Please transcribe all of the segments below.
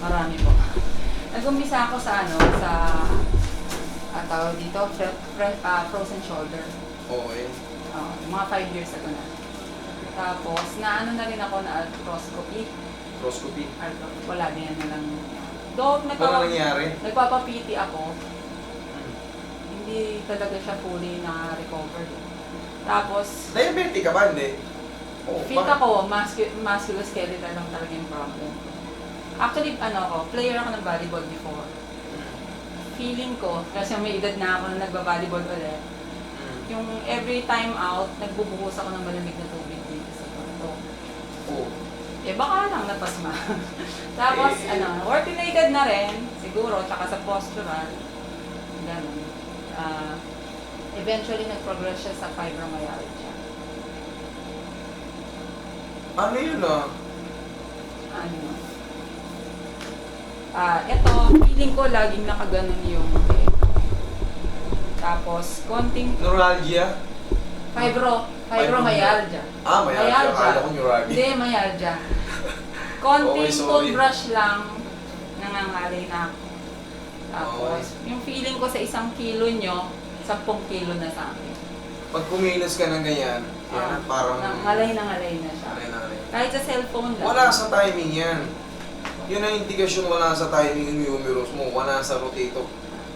Marami po. Nag-umpisa ako sa ano, sa ah, tawag dito, fre- fre- ah, frozen shoulder. Okay. Ah, mga 5 years ago na. Tapos, naano na rin ako na arthroscopy. Proscopy. Arthro- wala din na lang. Ano nagpapa- nangyari? nagpapapiti ako, hindi talaga siya fully na-recover. Tapos, Diabetic ka ba? Hindi. Oh, fit ako, muscu- musculoskeletal lang talaga yung problem. Actually, ano ako, player ako ng volleyball before. Feeling ko, kasi may edad na ako na nagba-volleyball ulit, Mm. yung every time out, nagbubuhos ako ng malamig na tubig dito sa kwarto. Oh. Eh baka lang napasma. Tapos Eh, ano, work related na rin, siguro, tsaka sa postural. Ganun. Ah, eventually nag-progress siya sa fibromyalgia. Ano yun ah? Ano? Ah, eto, feeling ko laging nakaganon yung leg. Tapos, konting Neuralgia? fibro, fibromyalgia. Ah, may Myalgia. Akala ko neuralgia. Hindi, myalgia. Konting Okay, toothbrush lang, nangangalay na ako. Tapos, yung feeling ko sa isang kilo nyo, 10 kilo na sa akin. Pag kumilos ka ng ganyan, yan, Ah, parang... Nangalay na ngalay na siya. Alay na alay. Kahit sa cellphone lang. Wala sa timing yan. Yun ang indikasyon wala sa timing yung humerus mo. Wala sa rotator.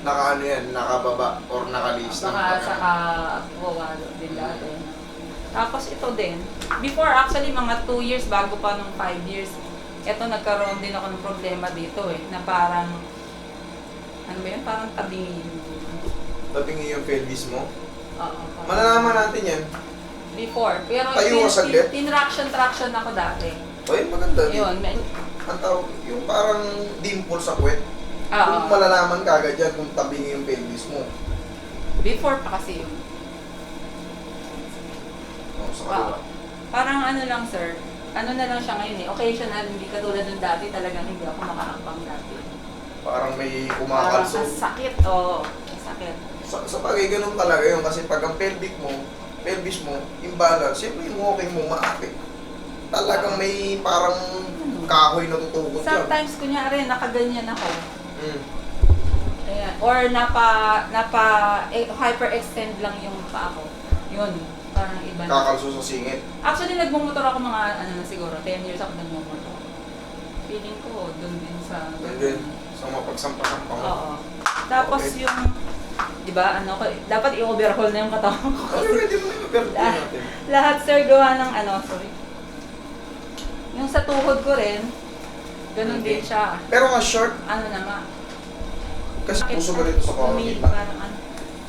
Naka ano yan, nakababa or nakalis ng saka wawalo din dati. Tapos ito din. Before actually mga 2 years bago pa nung 5 years, ito nagkaroon din ako ng problema dito eh. Na parang, ano ba yun? Parang tabingin. Tabingi yung pelvis mo. Oo. parang- Malalaman natin yan. Before. Pero Tayo ka saglit. tinraction-traction ako dati. Yun, maganda. Yun. may- Ang tawag, yung parang dimple sa puwet. Oo. Kung malalaman ka agad yan kung tabingi yung pelvis mo. Before pa kasi yun. O, sa Oo. kabila. Parang ano lang sir, ano na lang siya ngayon eh. Occasional, hindi katulad ng dati talagang hindi ako makakapang dati. Parang may Parang kumakalso. ang sakit, oo. ang sakit. Sa, sa bagay, ganun talaga yun. Kasi pag ang pelvic mo, pelvis mo, imbalance, siyempre yung walking mo, maapit. Talagang may parang kahoy na tutukot yan. Sometimes, kunyari, nakaganyan ako. Mm. Ayan. Or napa, napa, eh, hyperextend lang yung paa ko. Yun. Parang iba na. Kakalso sa singit. Actually, nagmumotor ako mga, ano na siguro, 10 years ako nagmumotor. Feeling ko, dun din sa... And then, sa mapagsampa-sampa mo. Oo. Tapos Okay. yung, di ba, ano, ko- dapat i-overhaul na yung katawan ko. Ano pwede mo Ah. natin? Lahat, sir, gawa ng ano, sorry. Yung sa tuhod ko rin, ganun Okay. din siya. Pero nga short, Ano na nga. kasi Bakit puso ka dito sa kawan Umi- kita. Parang ano.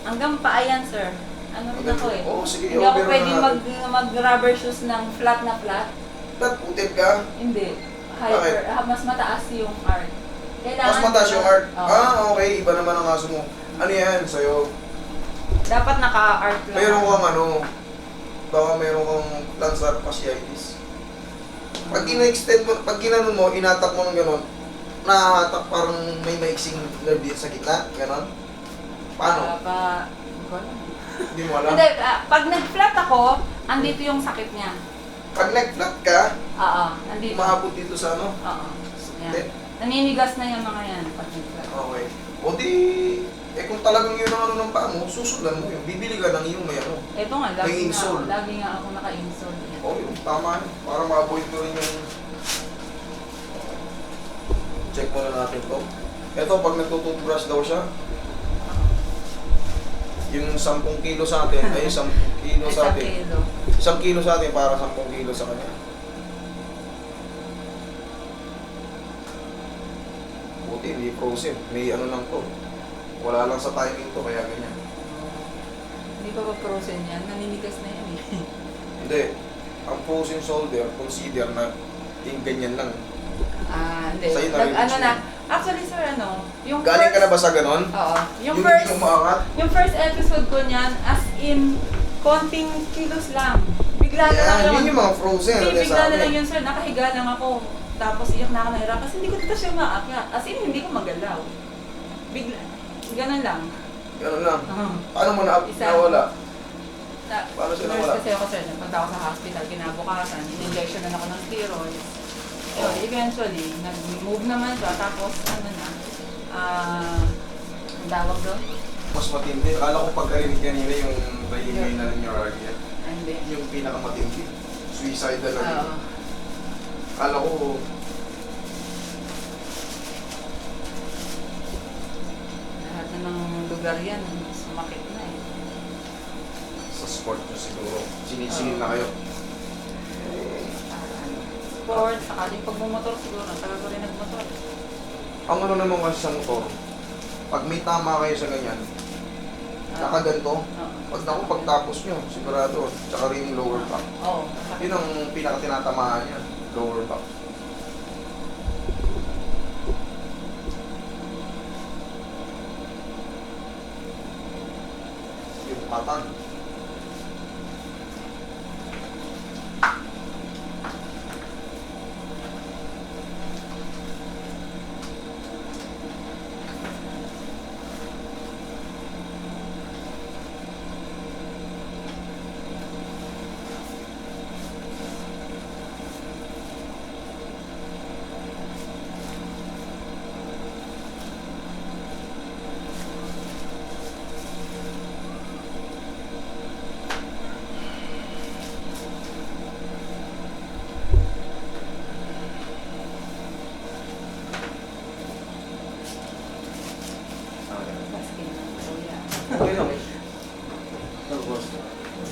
Hanggang paa yan, sir. Ano rin ako eh. Oo, sige, Hindi ako over na pwedeng mag, natin. mag-rubber shoes ng flat na flat. Ba't putit ka? Hindi. Hyper, ah, mas mataas yung art. Kailangan Mas mataas yung heart. Oo. Ah, okay. Iba naman ang aso mo. Ano yan sa'yo? Dapat naka-art lang. Meron kang ano, baka meron kang plantar fasciitis. Pag ina-extend mo, pag ginanon mo, inatak mo ng gano'n, nahahatak parang may maiksing nerve dito sa gitna, gano'n. Paano? Ah, pa, hindi ko alam. Hindi mo alam. Hindi, ah, pag nag-flat ako, andito yung sakit niya. Pag nag-flat ka, Oo, nandito. umahabot dito sa ano. Oo. Hindi. Yan. Naninigas na yung mga yan pag nag-flat. Okay. O di, eh kung talagang yun ang ano ng paa mo, susundan mo yun. Bibili ka ng yung may ano. Ito nga, lagi nga, insole. lagi nga ako naka-insole. O yun, tama yun. Para ma-avoid mo rin yung... Check muna natin to. Ito, pag nagtututbrush daw siya, yung 10 kilo sa atin, ay 10 kilo sa Isang atin. kilo. 1 kilo sa atin para 10 kilo sa kanya. Buti, hindi frozen. May ano lang to. Wala lang sa timing to, kaya ganyan. Hindi pa ba frozen yan? Naninigas na yan eh. Hindi. Ang frozen shoulder, consider na yung ganyan lang. Ah, hindi. Sa'yo Nag, ano na, actually sir, ano, yung Galing ka na first, ba sa ganon? Oo. Yung Yung first, hindi mo maangat? yung first episode ko niyan, as in, konting kilos lang. Bigla na lang Yan, yun. yun yung mga frozen. Hindi, Hindi bigla sa na lang yun sir, nakahiga lang ako. Tapos iyak na ako ng hirap kasi hindi ko dito siya maakyat. As in, hindi ko magalaw. Bigla, ganun lang. Ganun lang. Uh, Paano mo na Isa. nawala? na, Paano siya nurse nawala? kasi ako sir, nagpunta ako sa hospital, kinabukasan, in-injection na ako ng steroids. So, eventually, nag-move naman siya. Tapos, ano na, ah, ang tawag doon? Mas matindi. Akala ko pagkarinig kanina yung trigeminal neuralgia. Ah, Hindi. Yung pinakamatindi. Suicidal na Oo. yun. Akala ko, lahat na ng lugar yan, sumakit na eh. sa sport nyo siguro. Sinisingil na kayo. Sport, sakaling pagmumotor siguro, ang tagal ko rin nagmotor. Ang ano naman kasi sa motor, pag may tama kayo sa ganyan, Ah, nakaganto, Oo. pag naku pagtapos nyo, sigurado, tsaka rin yung lower back. Oo. Yun ang pinaka-tinatamaan niya, lower back. Yung patan. Basket na. Kuya. Okay lang.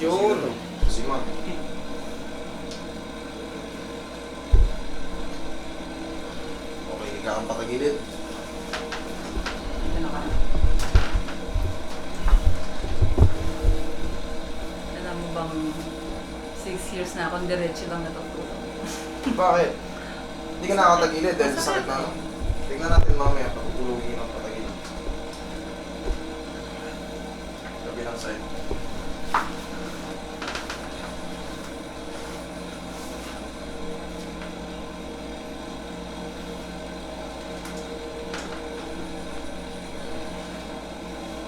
Yun. Si ma'am. Okay, ika kang patagilid. Ano ka? Alam mo bang 6 years na akong diretso lang natutulog. Bakit? Hindi ka nakakatagilid dahil sa sakit na ano? eh. Tingnan natin mamaya, patutulungin ang patagilid. Kabilang side.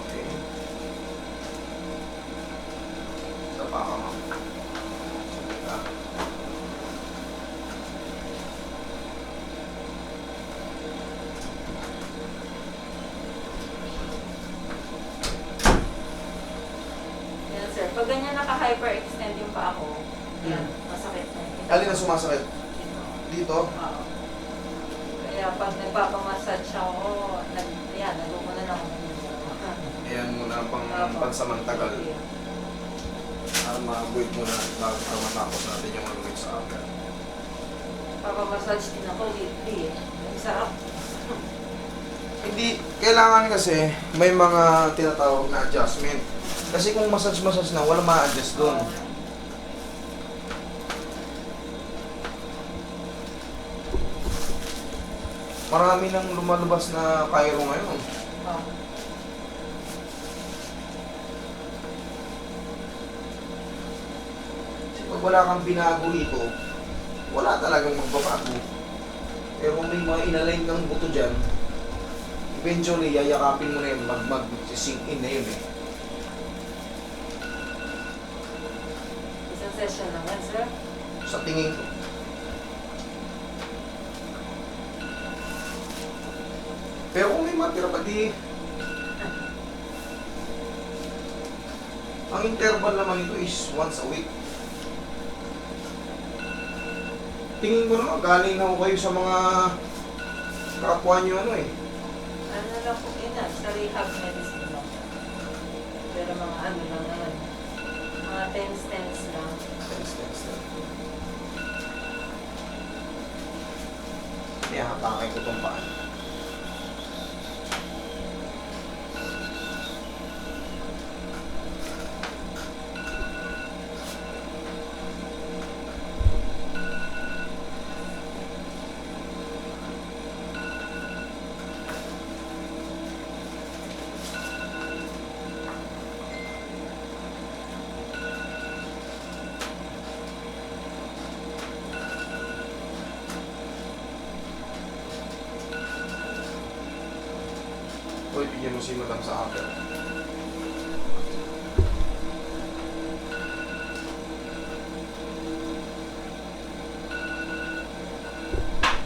Okay. Sa paka, ma'am. Sige ka. Yan sir, pag ganyan naka-hyperextend yung pa ako, yan, Hmm. masakit na. yun. Alin ang sumasakit? Dito. Dito? Oo. Kaya pag nagpapamassage ako, nag, yan, nagumuna na ako. Ayan muna ang pang Opo. pansamantagal. Para ma-avoid muna bago para matapos natin yung ano sa akin. Papamassage din ako weekly eh. Ang sarap. Hindi, kailangan kasi may mga tinatawag na adjustment. Kasi kung massage-massage na, wala ma-adjust doon. Marami nang lumalabas na Cairo ngayon. Kasi pag wala kang binago rito, wala talagang magbabago. Pero kung may mga inalign kang buto dyan, eventually, yayakapin mo na yun, mag, mag sink in na yun eh. Session lang yan, sir. Sa tingin ko. Pero kung may matira pa di... Ang interval naman ito is once a week. Tingin ko naman, galing na ako kayo sa mga kapwa nyo ano eh. Ano lang po ah, sa rehab medicine lang. Pero mga ano lang naman. Mga 10 stents lang. Thanks, thanks, thanks. Kaya hatakin ko itong paan.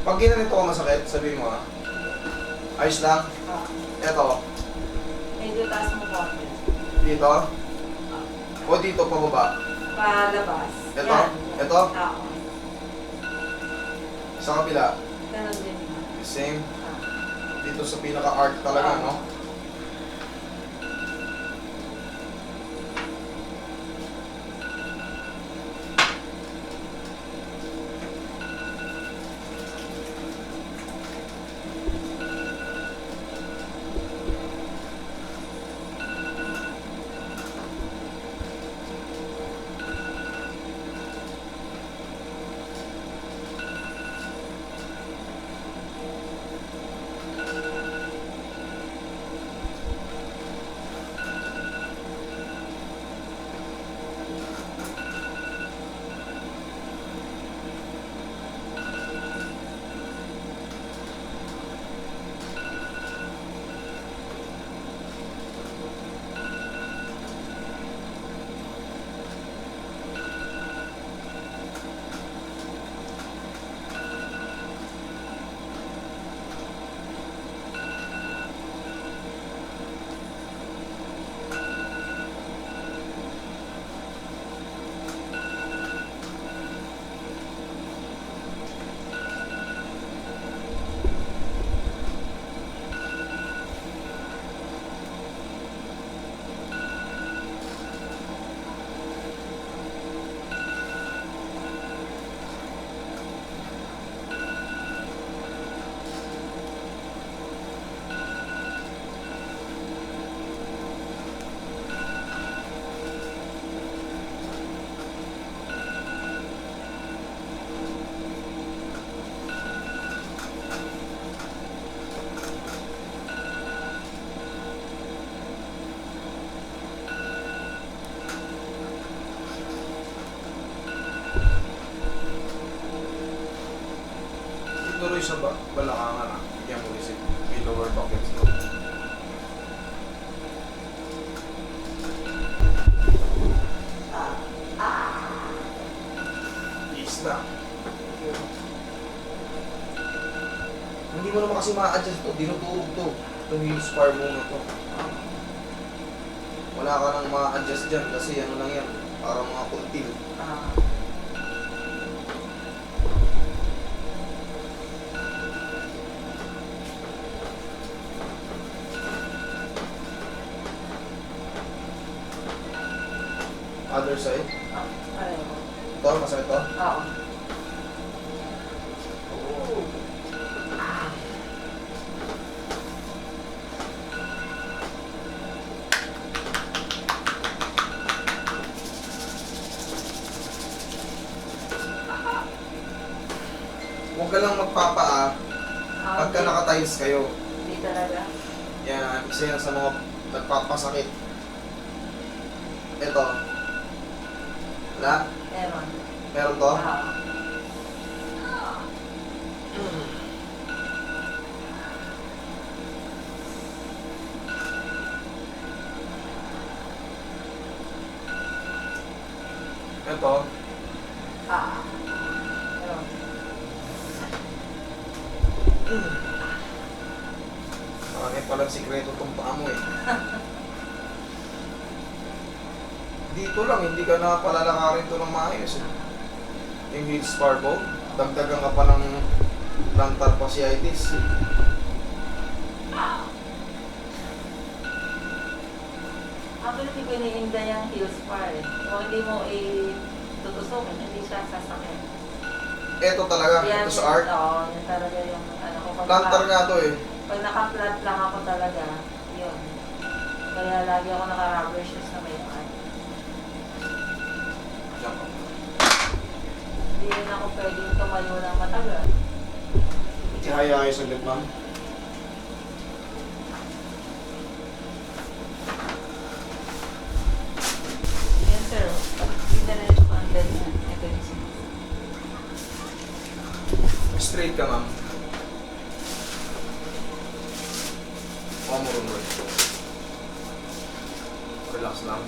Pag ginanito ko masakit, sabihin mo ah. Ayos lang. Ah. Eto, Medyo taas mo konti. dito. O dito, pababa. Palabas. Ito? Yan. Ito? Oo. Sa kabila. Ganon din. Same. Ah. Dito sa pinaka-arc talaga, no? Ituloy sa ba balakangan ah. Bigyan mo isip. May lower slow. Ease na. Hindi mo naman kasi ma-adjust to. Dinutulog to. Itong heel spar mo na to. Wala ka nang ma-adjust dyan kasi ano lang yan. Para mga kuntil. Ah. Other side. Ito, masakit to. Oo. Huwag ka lang magpapaa pagka nakatiles kayo. Hindi talaga. Yan, isa yan sa mga nagpapasakit. Ito. Wala? Meron. Meron to? Oo. Ito. Ah. Meron. Marami palang sikreto tong paa mo eh. Dito lang, hindi ka na palalakarin to ng maayos eh. Yung heel spar bone, dagdagan ka pa ng plantar fasciitis. Actually, hindi ko iniinda yung heels par eh. Kung hindi mo i-tutusukin, hindi siya sasakit. Ito talaga, ito sa art. Oo, yan talaga yung ano ko. Plantar nga to eh. pag naka-flat lang ako talaga, yun. Kaya lagi ako naka-rubber shoes na may art. Diyan ka. Hindi rin ako pwedeng tumayo ng matagal. Ihaya kayo sa lip, ma'am. Yan sir, pag dinerecho ko ang ganyan, ito yung sinas. Straight ka, ma'am. Huwag mo rumor. Relax lang.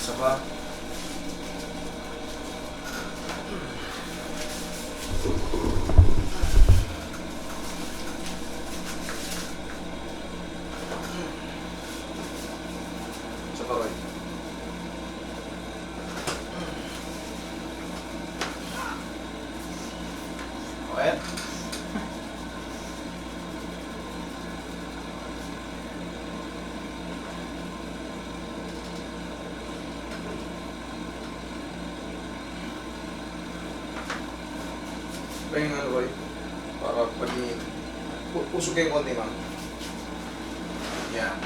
Isa pa. Ayan. Pahinga ano boy? Para pag pu- Pusok yung konti ma'am. Yan.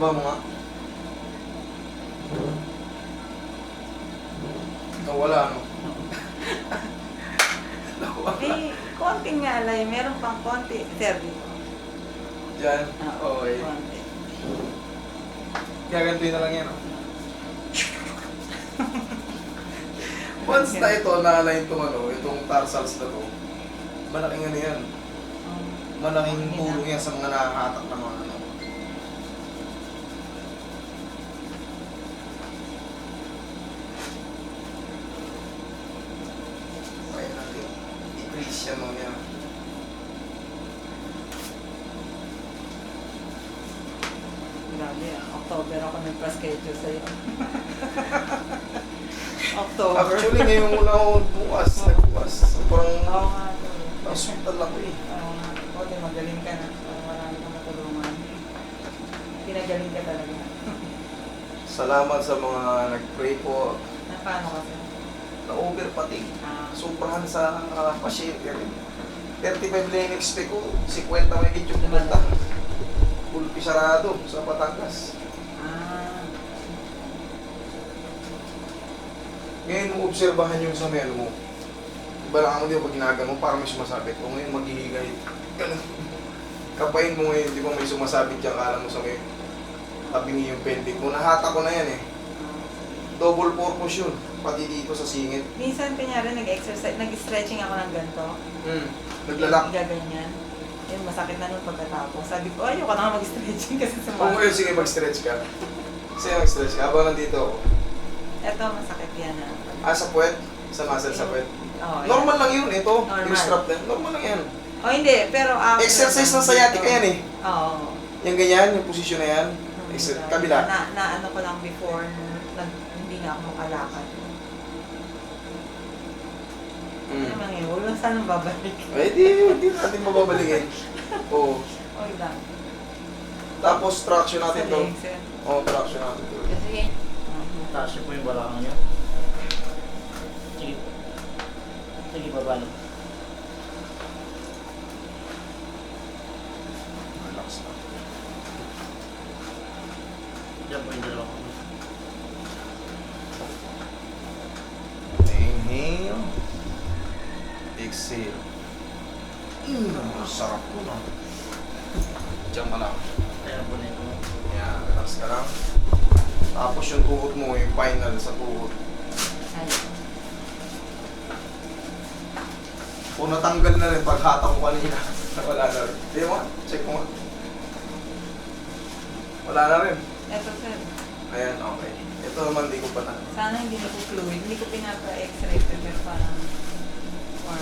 Tama mo nga. Nawala ano? Nawala. May konting nga alay, meron pang konti. Sir. Diyan. Ah, Okay. konti. Kaya ganito na lang yan. oh. Once na ito, na-align itong ano, itong tarsals na to, malaking ano yan. Um, Malaking tulong yan sa mga nakakatak na mga ano. Kaya natin i-release yan mamaya. Grabe ah. October ako nagpa-schedule sa'yo. October. Actually, ngayon mula ako bukas, nagbukas. Sobrang Oo nga. ako eh. Oo nga. Okay, magaling ka na. Parang marami kang matulungan. Pinagaling ka talaga. Salamat sa mga nag-pray po Na paano kasi? Na over pati. Ah, Sobrahan sa uh, pasyente rin. 35 lang yung expect ko. 50 may video pumunta. Pulpi sarado sa Batangas. ah, Ngayon mo obserbahan yung sa ano mo. Iba lang mo di pag ginagawa mo, parang may sumasabit. O ngayon maghihigay. Kapain mo ngayon, di ba may sumasabit dyan, kala mo sa may tabingi yung pending mo. Nahata ko na yan eh. Double purpose yun. Pati dito sa singit. Minsan, kunyari, nag-exercise, nag-stretching ako ng ganito. Hmm. Naglalak. Gaganyan. Yun, masakit na nun pagkatapos. Sabi ko, ayoko na mag-stretching kasi Kung sumakit. ngayon, sige mag-stretch ka. Sige mag-stretch ka. Habang nandito ako. Ito, masakit yan ah. Ah, sa puwet? Sa muscle sa puwet? Oo, yan. Normal lang yun. Ito, Normal. yung strap na. Normal lang yan. Oh, hindi. Pero after... Exercise ng sciatica yan eh. Oo. Yung ganyan, yung posisyon na yan. Hmm, kabila. Na, na ano ko lang before, nag, hindi na ako makalakad. Ano Mm. naman yun? Wala sanang babalik. Ay, di, di natin mababalikin. Oo. Okay lang. Tapos, traction natin to. eh. Oo, traction natin to. Kasi, Taas niyo po yung balakang niyo. Sige. Sige, baba na. Relax na. Diyan po yung dalawa ko. Inhale. Exhale. Mm, ang sarap po na. Diyan ka lang. Kaya po na ito. Yan, relax ka lang. Tapos yung tuhod mo, yung final sa tuhod. Kung natanggal na rin pag hatak ko kanina, wala na rin. Di mo, check mo. Wala na rin. Ito, sir. Ayan, okay. Ito naman, di ko pa na. Sana hindi na po fluid. Hindi ko pinapa-x-ray pero parang or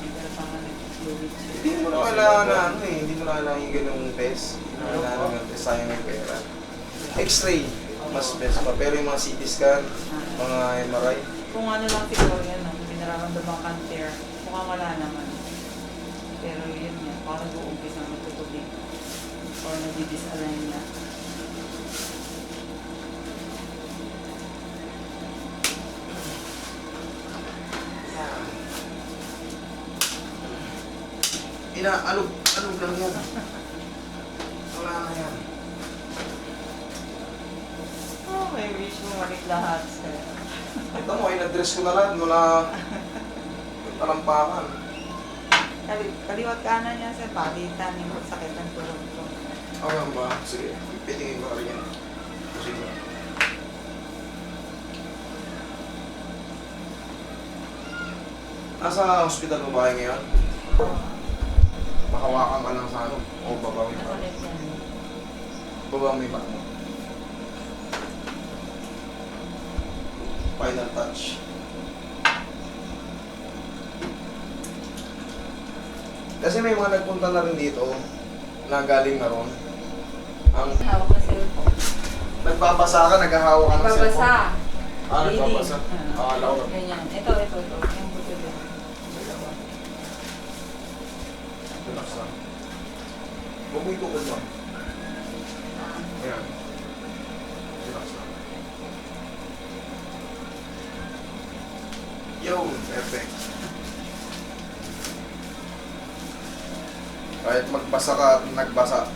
pero parang nag-fluid siya. Hindi mo na kailangan na ano eh, hindi mo na kailangan yung ganung test. Kailangan ng test, sayang yung pera. X-ray, mas best pa. Pero yung mga CT scan, mga MRI, Kung ano lang siguro yan, no? hindi nararamdaman kang tear, mukhang wala naman. Pero yun nga, parang nag-uumpis na magtutubig. Or nag-disalign na. Inaalog, alog lang yan. Wala na yan. Oh, may wish mo malit lahat, sir. Ito mo, in-address ko na lahat mula talampakan. Kali, kaliwat kanan niya, sir. Palitan yung sakit ng tulog ko. Okay ba? Sige, pitingin ko rin yan. Sige. Nasa hospital mo ba kayo ngayon? Makawakan ka lang sa ano? O baba mo yung Nasa back. left yan. Baba mo yung back mo. Final touch. Kasi may mga nagpunta na rin dito na galing na ron. Ang Hawak na cellphone. nagbabasa ka, naghahawak ka ng Nagbabasa. cellphone. Ah, nagbabasa. Ah. Ah, alam ko. Ganyan. Ito, ito, ito. Yung buto din. Dalawa. Relax lang. Huwag mo itukod mo. Ayan. Relax lang. Yo, perfect. Kahit magbasa ka at nagbasa.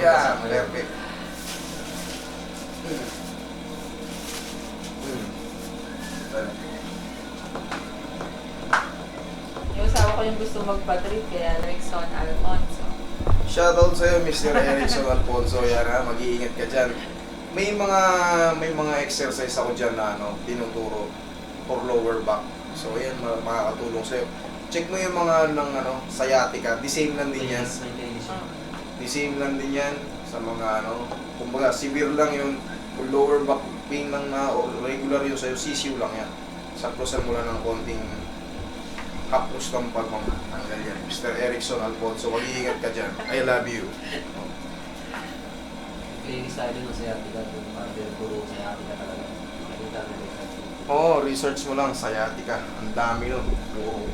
Yeah, perfect. Hmm. Hmm. Yung yung gusto magpa-trip, kaya Rexon Alfonso. Shoutout sa'yo, Mr. Erickson Alfonso. Yan ha, mag-iingat ka dyan. May mga may mga exercise ako dyan na ano, tinuturo for lower back. So yan, ma- makakatulong sa'yo. Check mo yung mga ng ano, sciatica. The same lang din yan. The same lang din yan sa mga ano, kumbaga severe lang yung lower back pain lang na or regular yun sa'yo, sisiw lang yan. Saplosan mo lang ng konting haplos ng pagmang tanggal yan. Mr. Erickson Alfonso, mag-iingat ka dyan. I love you. Linis tayo din ng sciatica. Parang puro sciatica talaga. Nakita na Oo, oh, research mo lang, sciatica. Ang dami nun. Oo.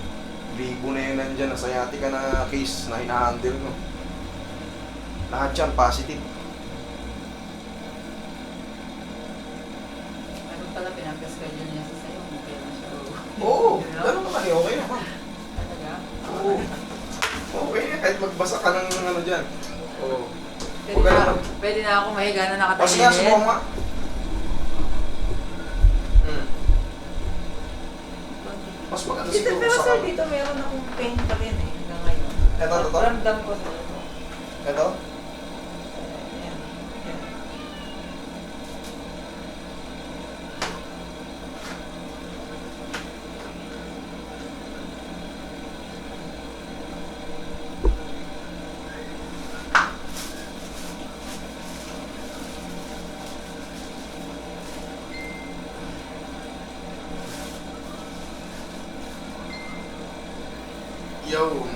Libo na yun nandyan na sciatica na case na hinahandle mo. Lahat yan positive. Ano pala, pinag-schedule niya sa sa'yo. Okay na siya. Oo, Ano? ganun naman eh, okay naman. Talaga? Oo. Okay, magbasa ka ng ano dyan. Oo. Pwede ka na, pwede na ako mahiga na Kasi nga, nakatingin. subukan nga. Hmm. Mas maganda Dito, siguro pero sa sir, dito meron akong pain pa rin eh, hanggang ngayon. Ito, ito, ito? Ramdam ko sa ito. Ito? Ayan. Ayan. Yo. Oh,